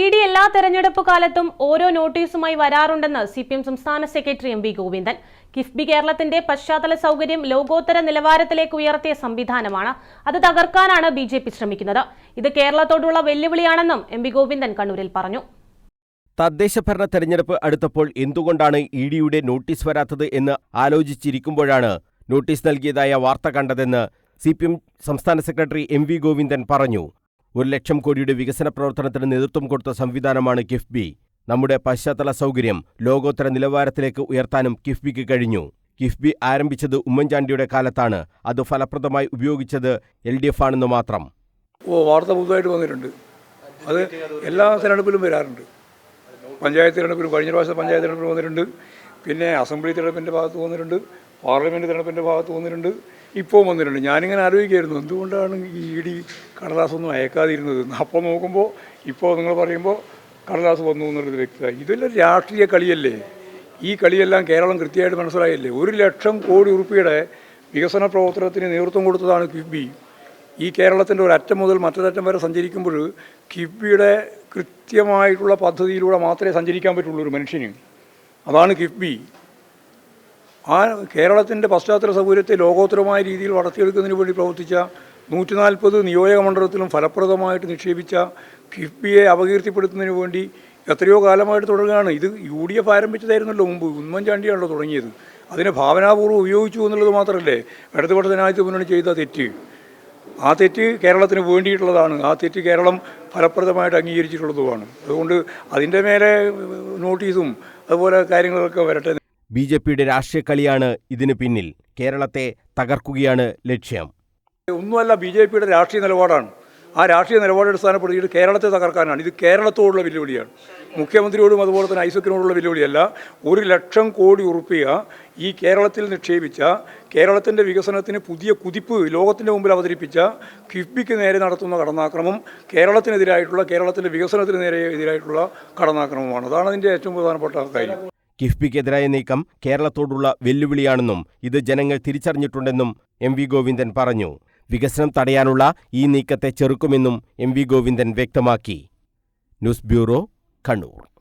E D എല്ലാ തെരഞ്ഞെടുപ്പ് കാലത്തും ഓരോ നോട്ടീസുമായി വരാറുണ്ടെന്ന് സി പി എം സംസ്ഥാന secretary M V Govindan. KIIFB കേരളത്തിന്റെ പശ്ചാത്തല സൗകര്യം ലോകോത്തര നിലവാരത്തിലേക്ക് ഉയർത്തിയ സംവിധാനമാണ് അത് തകർക്കാനാണ് ബി ജെ പി ശ്രമിക്കുന്നത്. ഇത് കേരളത്തോടുള്ള വെല്ലുവിളിയാണെന്നും എം വി ഗോവിന്ദൻ കണ്ണൂരിൽ പറഞ്ഞു. തദ്ദേശ തദ്ദേശഭരണ തെരഞ്ഞെടുപ്പ് അടുത്തപ്പോൾ എന്തുകൊണ്ടാണ് ഇ ഡിയുടെ നോട്ടീസ് വരാത്തത് എന്ന് ആലോചിച്ചിരിക്കുമ്പോഴാണ് നോട്ടീസ് നൽകിയതായ വാർത്ത കണ്ടതെന്ന് സി പി എം സംസ്ഥാന സെക്രട്ടറി എം വി ഗോവിന്ദൻ പറഞ്ഞു. ഒരു ലക്ഷം കോടിയുടെ വികസന പ്രവർത്തനത്തിന് നേതൃത്വം കൊടുത്ത സംവിധാനമാണ് കിഫ്ബി. നമ്മുടെ പശ്ചാത്തല സൗകര്യം ലോകോത്തര നിലവാരത്തിലേക്ക് ഉയർത്താനും കിഫ്ബിക്ക് കഴിഞ്ഞു. കിഫ്ബി ആരംഭിച്ചത് ഉമ്മൻചാണ്ടിയുടെ കാലത്താണ്. അത് ഫലപ്രദമായി ഉപയോഗിച്ചത് എൽ ഡി എഫ് ആണെന്ന് മാത്രം. ഓ വാർത്ത പുതുതായിട്ട് വന്നിട്ടുണ്ട്. അത് എല്ലാ തിരഞ്ഞെടുപ്പിലും വരാറുണ്ട്. പഞ്ചായത്ത് തിരഞ്ഞെടുപ്പിലും കഴിഞ്ഞ പ്രാവശ്യം പഞ്ചായത്ത് തിരഞ്ഞെടുപ്പിൽ വന്നിട്ടുണ്ട്. പിന്നെ അസംബ്ലി തിരഞ്ഞെടുപ്പിന്റെ ഭാഗത്ത് വന്നിട്ടുണ്ട്. പാർലമെന്റ് തിരഞ്ഞെടുപ്പിന്റെ ഭാഗത്ത് വന്നിട്ടുണ്ട് ഇപ്പോൾ വന്നിട്ടുണ്ട്. ഞാനിങ്ങനെ ആലോചിക്കായിരുന്നു എന്തുകൊണ്ടാണ് ഈ ഇ ഡി കടലാസൊന്നും അയക്കാതിരുന്നത്? അപ്പോൾ നോക്കുമ്പോൾ ഇപ്പോൾ നിങ്ങൾ പറയുമ്പോൾ കടലാസ് വന്നു എന്നുള്ളത് വ്യക്തമായി ഇതെല്ലാം രാഷ്ട്രീയ കളിയല്ലേ? ഈ കളിയെല്ലാം കേരളം കൃത്യമായിട്ട് മനസ്സിലായില്ലേ? ഒരു ലക്ഷം കോടി ഉറുപ്പിയുടെ വികസന പ്രവർത്തനത്തിന് നേതൃത്വം കൊടുത്തതാണ് കിഫ്ബി. ഈ കേരളത്തിന്റെ ഒരു അറ്റം മുതൽ മറ്റൊരറ്റം വരെ സഞ്ചരിക്കുമ്പോൾ കിഫ്ബിയുടെ കൃത്യമായിട്ടുള്ള പദ്ധതിയിലൂടെ മാത്രമേ സഞ്ചരിക്കാൻ പറ്റുള്ളൂ ഒരു മനുഷ്യന്. അതാണ് കിഫ്ബി. ആ കേരളത്തിന്റെ പശ്ചാത്തല സൗകര്യത്തെ ലോകോത്തരമായ രീതിയിൽ വളർത്തിയെടുക്കുന്നതിന് വേണ്ടി പ്രവർത്തിച്ച നൂറ്റി നാൽപ്പത് നിയോജക മണ്ഡലത്തിലും ഫലപ്രദമായിട്ട് നിക്ഷേപിച്ച കിഫ്ബിയെ അപകീർത്തിപ്പെടുത്തുന്നതിന് വേണ്ടി എത്രയോ കാലമായിട്ട് തുടരുകയാണ്. ഇത് യു ഡി എഫ് ആരംഭിച്ചതായിരുന്നല്ലോ മുമ്പ്. ഉമ്മൻചാണ്ടിയാണല്ലോ തുടങ്ങിയത്. അതിനെ ഭാവനാപൂർവം ഉപയോഗിച്ചു എന്നുള്ളത് മാത്രമല്ലേ ഇടതുപക്ഷ ജനാധിപത്യ മുന്നണി ചെയ്ത തെറ്റ്? ആ തെറ്റ് കേരളത്തിന് വേണ്ടിയിട്ടുള്ളതാണ്. ആ തെറ്റ് കേരളം ഫലപ്രദമായിട്ട് അംഗീകരിച്ചിട്ടുള്ളതുമാണ്. അതുകൊണ്ട് അതിന്റെ മേലെ നോട്ടീസും അതുപോലെ കാര്യങ്ങളൊക്കെ വരട്ടെ ബി ജെ പിയുടെ രാഷ്ട്രീയ കളിയാണ് ഇതിന് പിന്നിൽ. കേരളത്തെ തകർക്കുകയാണ് ലക്ഷ്യം. ഒന്നുമല്ല ബി ജെ പിയുടെ രാഷ്ട്രീയ നിലപാടാണ്. ആ രാഷ്ട്രീയ നിലപാട് അടിസ്ഥാനപ്പെടുത്തിയിട്ട് കേരളത്തെ തകർക്കാനാണ്. ഇത് കേരളത്തോടുള്ള വെല്ലുവിളിയാണ്. മുഖ്യമന്ത്രിയോടും അതുപോലെ തന്നെ ഐസക്കിനോടുള്ള വെല്ലുവിളിയല്ല. ഒരു ലക്ഷം കോടി ഉറുപ്പിക ഈ കേരളത്തിൽ നിക്ഷേപിച്ച കേരളത്തിന്റെ വികസനത്തിന് പുതിയ കുതിപ്പ് ലോകത്തിന്റെ മുമ്പിൽ അവതരിപ്പിച്ച കിഫ്ബിക്ക് നേരെ നടത്തുന്ന കടന്നാക്രമം കേരളത്തിനെതിരായിട്ടുള്ള കേരളത്തിന്റെ വികസനത്തിന് നേരെ എതിരായിട്ടുള്ള കടന്നാക്രമമാണ്. അതാണ് അതിന്റെ ഏറ്റവും പ്രധാനപ്പെട്ട കാര്യം. കിഫ്ബിക്കെതിരായ നീക്കം കേരളത്തോടുള്ള വെല്ലുവിളിയാണെന്നും ഇത് ജനങ്ങൾ തിരിച്ചറിഞ്ഞിട്ടുണ്ടെന്നും എം വി ഗോവിന്ദൻ പറഞ്ഞു. വികസനം തടയാനുള്ള ഈ നീക്കത്തെ ചെറുക്കുമെന്നും എം വി ഗോവിന്ദൻ വ്യക്തമാക്കി. News bureau Kannur.